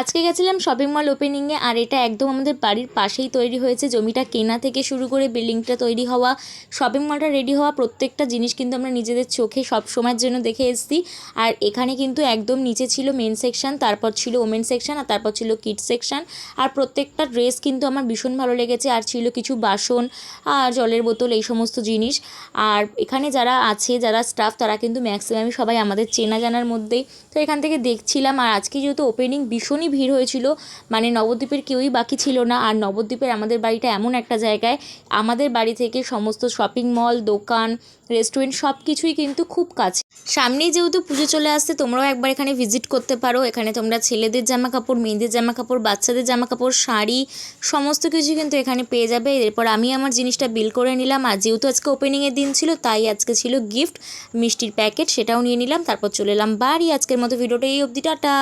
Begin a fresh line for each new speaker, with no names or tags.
আজকে গেছিলাম shopping mall ওপেনিংয়ে আর এটা একদম আমাদের বাড়ির পাশেই তৈরি হয়েছে। জমিটা কেনা থেকে শুরু করে বিল্ডিংটা তৈরি হওয়া শপিং মলটা রেডি হওয়া প্রত্যেকটা জিনিস কিন্তু আমরা নিজেদের চোখে সব সময়ের জন্য দেখে এসেছি। আর এখানে কিন্তু একদম নিচে ছিল মেন সেকশন তারপর ছিল ওমেন সেকশন আর তারপর ছিল কিড সেকশন আর প্রত্যেকটা ড্রেস কিন্তু আমার ভীষণ ভালো লেগেছে, আর ছিল কিছু বাসন, আর জলের বোতল, এই সমস্ত জিনিস। আর এখানে যারা আছে, যারা স্টাফ তারা কিন্তু ম্যাক্সিমামই সবাই আমাদের চেনা জানার মধ্যেই। তো এখান থেকে দেখছিলাম, আর আজকে যেহেতু ওপেনিং ভীষণই ভিড় হয়েছিল। মানে নবদ্বীপের কেউই বাকি ছিল না। আর নবদ্বীপের আমাদের বাড়িটা এমন একটা জায়গায়, আমাদের বাড়ি থেকে সমস্ত শপিং মল দোকান রেস্টুরেন্ট সব কিছুই কিন্তু খুব কাছে। সামনেই যেহেতু পুজো চলে আসছে, তোমরাও একবার এখানে ভিজিট করতে পারো। এখানে তোমরা ছেলেদের জামা কাপড় মেয়েদের জামা কাপড় বাচ্চাদের জামা কাপড় শাড়ি, সমস্ত কিছু কিন্তু এখানে পেয়ে যাবে। এরপর আমি আমার জিনিসটা বিল করে নিলাম। আর যেহেতু আজকে ওপেনিংয়ের দিন ছিল, তাই আজকে ছিল গিফট মিষ্টির প্যাকেট সেটাও নিয়ে নিলাম। তারপর চলে এলাম বাড়ি। আজকের মতো ভিডিওটা এই অবধি। টাটা!